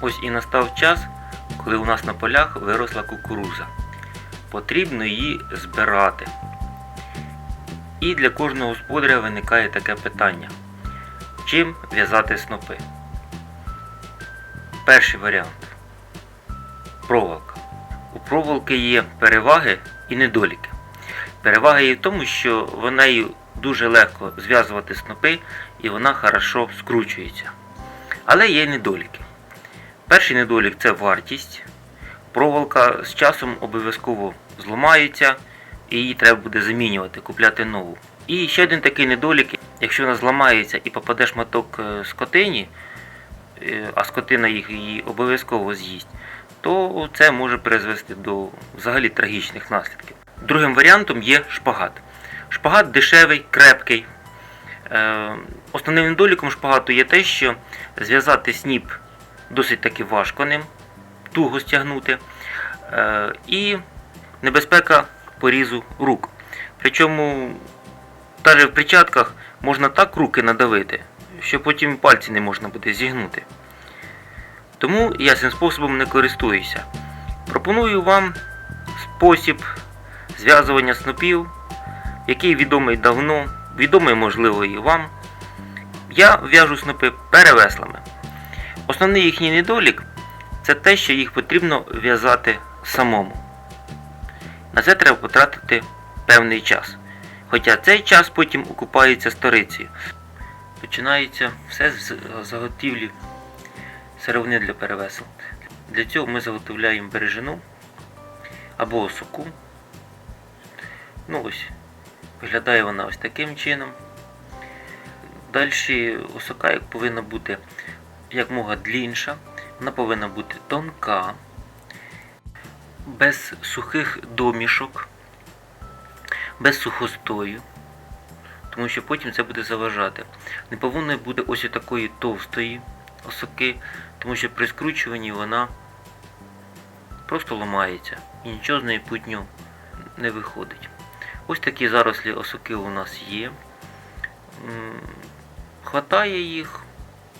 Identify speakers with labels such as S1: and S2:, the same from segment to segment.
S1: Ось і настав час, коли у нас на полях виросла кукуруза. Потрібно її збирати. І для кожного господаря виникає таке питання: чим в'язати снопи? Перший варіант проволока. У проволоки є переваги і недоліки. Перевага є в тому, що нею дуже легко зв'язувати снопи і вона хорошо скручується. Але є недоліки. Перший недолік це вартість. Проволока з часом обов'язково зламається і її треба буде замінювати, купляти нову. І ще один такий недолік, якщо вона зламається і попаде шматок е, скотині, е, а скотина їх її обов'язково з'їсть, то це може призвести до взагалі трагічних наслідків. Другим варіантом є шпагат. Шпагат дешевий, крепкий. Е, Основним недоліком шпагату є те, що зв'язати сніп досить таки важко ним, туго стягнути. Е, І небезпека порізу рук. Причому навіть в перчатках можна так руки надавити, що потім пальці не можна буде зігнути. Тому я цим способом не користуюся. Пропоную вам спосіб зв'язування снопів, який відомий давно, відомий, можливо, і вам. Я в'яжу снопи перевеслами. Основний їхній недолік це те, що їх потрібно в'язати самому. На це треба потратити певний час. Хоча цей час потім окупається сторицею. Починається все з заготівлі сировини для перевесел. Для цього ми заготовляємо бережину або осоку. Ну ось, виглядає вона ось таким чином. Далі осока як повинна бути якмога длінша, вона повинна бути тонка, без сухих домішок, без сухостою, тому що потім це буде заважати. Не повинна бути ось такої товстої осоки, тому що при скручуванні вона просто ламається і нічого з неї путньо не виходить. Ось такі зарослі осоки у нас є. Хватає їх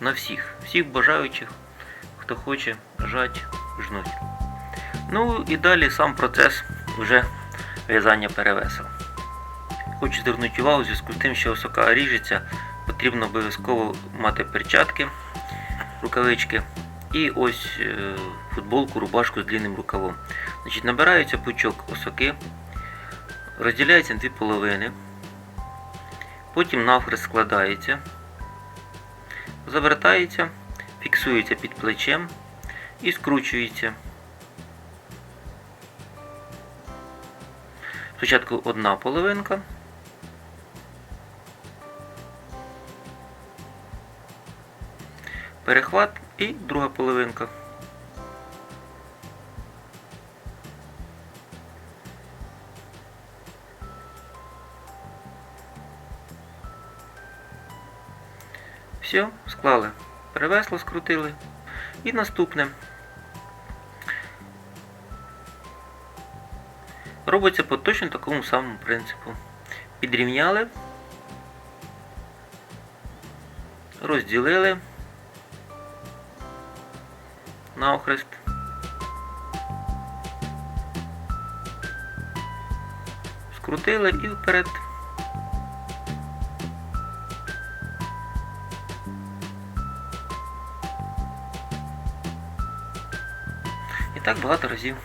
S1: на всіх, всіх бажаючих, хто хоче жать, жнуть. Ну і далі сам процес вже в'язання перевесел. Хочу звернути увагу у зв'язку з тим, що осока ріжеться, потрібно обов'язково мати перчатки, рукавички і ось е, футболку, рубашку з длинним рукавом. Значить, Набирається пучок осоки, розділяється на дві половини, потім навхрест складається, завертається, фіксується під плечем і скручується. Спочатку одна половинка. Перехват і друга половинка. Все, склали. Перевесло, скрутили. І наступне. Робиться по точно такому самому принципу. Підрівняли, розділили навхрест. Скрутили і вперед. Так багато разів.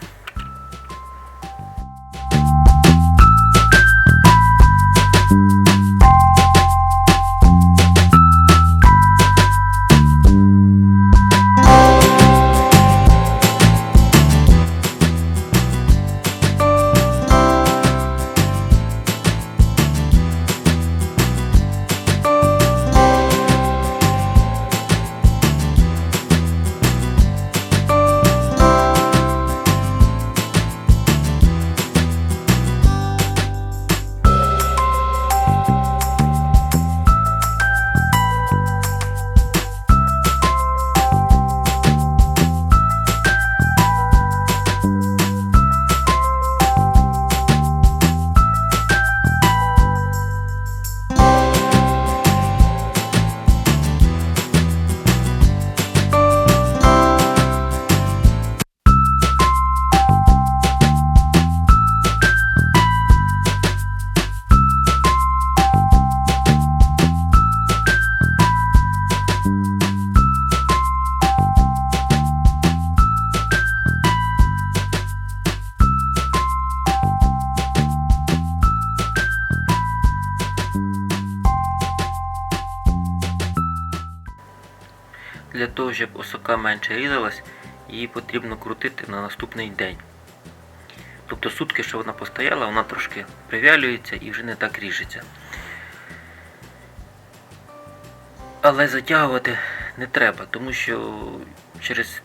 S1: Для того, щоб осока менше різалась, її потрібно крутити на наступний день. Тобто сутки, що вона постояла, вона трошки привялюється і вже не так ріжеться. Але затягувати не треба, тому що через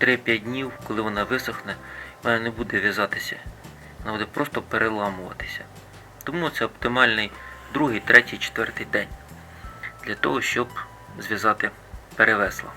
S1: 3-5 днів, коли вона висохне, вона не буде в'язатися. Вона буде просто переламуватися. Тому це оптимальний другий, третій, четвертий день для того, щоб зв'язати перевесло.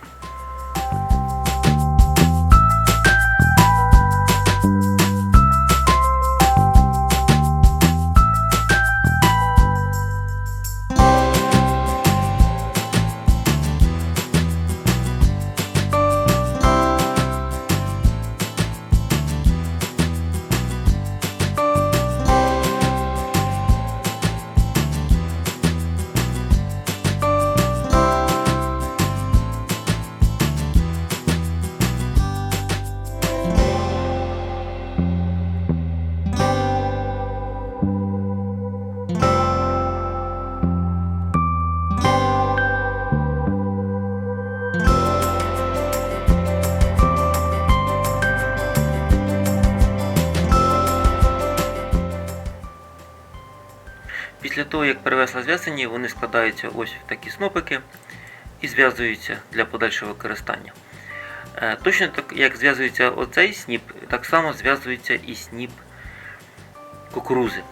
S1: Після того, як перевесла зв'язані, вони складаються ось в такі снопики і зв'язуються для подальшого використання. Е, Точно так, як зв'язується оцей сніп, так само зв'язується і сніп кукурузи.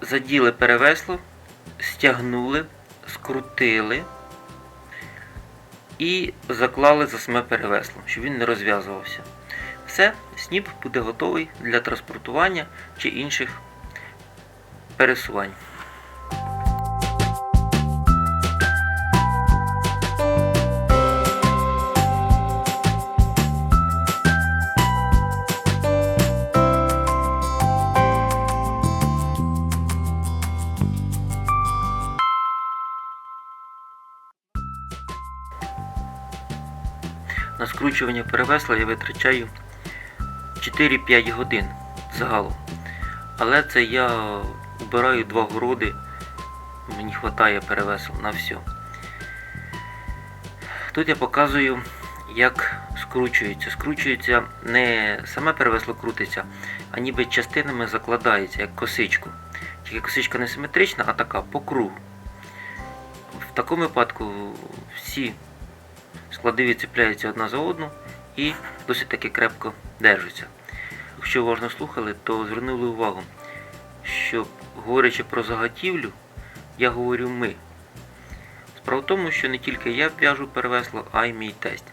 S1: Заділи перевесло, стягнули, скрутили і заклали за саме перевесло, щоб він не розв'язувався. Все, сніп буде готовий для транспортування чи інших пересувань. На скручування перевесла я витрачаю 4-5 годин загалом. Але це я убираю два городи, мені вистачає перевесу на все. Тут я показую, як скручується. Скручується не саме перевесло крутиться, а ніби частинами закладається, як косичку. Тільки косичка не симетрична, а така по кругу. В такому випадку всі склади відцепляються одна за одну і досить таки крепко держаться. Якщо уважно слухали, то звернули увагу, що говорячи про заготівлю, я говорю ми. Справа в тому, що не тільки я в'яжу перевесло, а й мій тесть.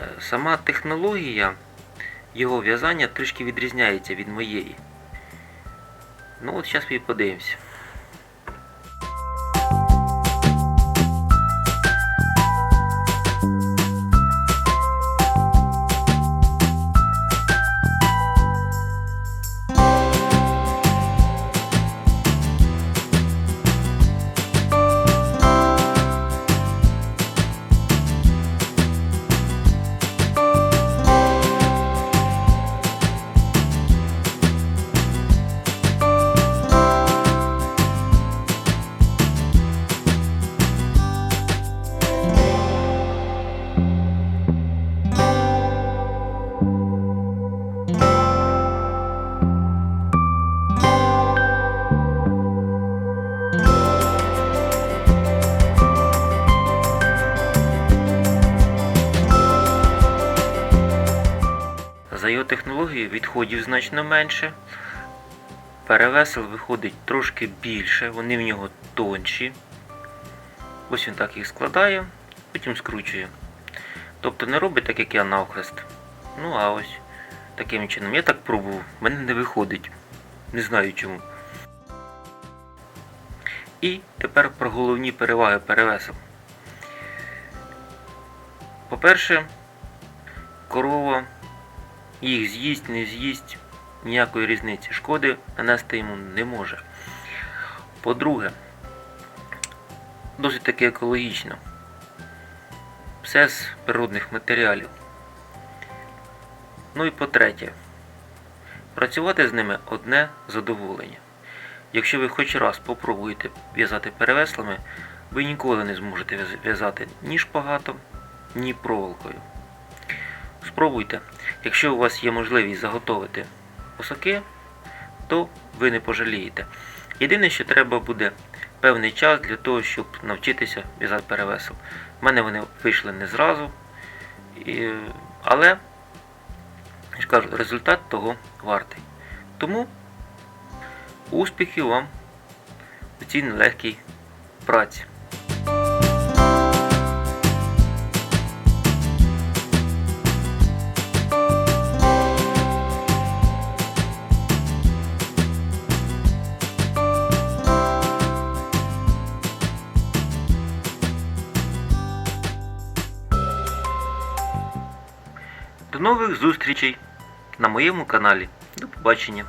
S1: Е, Сама технологія його в'язання трішки відрізняється від моєї. Ну от зараз ми подивимося. Технологією відходів значно менше. Перевесел виходить трошки більше, вони в нього тонші. Ось він так їх складає, потім скручує. Тобто не робить так, як я навхрест. Ну а ось таким чином. Я так пробував, в мене не виходить. Не знаю чому. І тепер про головні переваги перевесел. По-перше, корова їх з'їсть, не з'їсть, ніякої різниці. Шкоди нанести йому не може. По-друге, досить таки екологічно. Все з природних матеріалів. Ну і по-третє, працювати з ними одне задоволення. Якщо ви хоч раз попробуєте в'язати перевеслами, ви ніколи не зможете в'язати ні шпагатом, ні проволокою. Спробуйте. Якщо у вас є можливість заготовити осаки, то ви не пожалієте. Єдине, що треба буде певний час для того, щоб навчитися в'язати перевесел. У мене вони вийшли не зразу, але я ж кажу, результат того вартий. Тому успіхів вам у цій нелегкій праці. До нових зустрічей на моєму каналі. До побачення.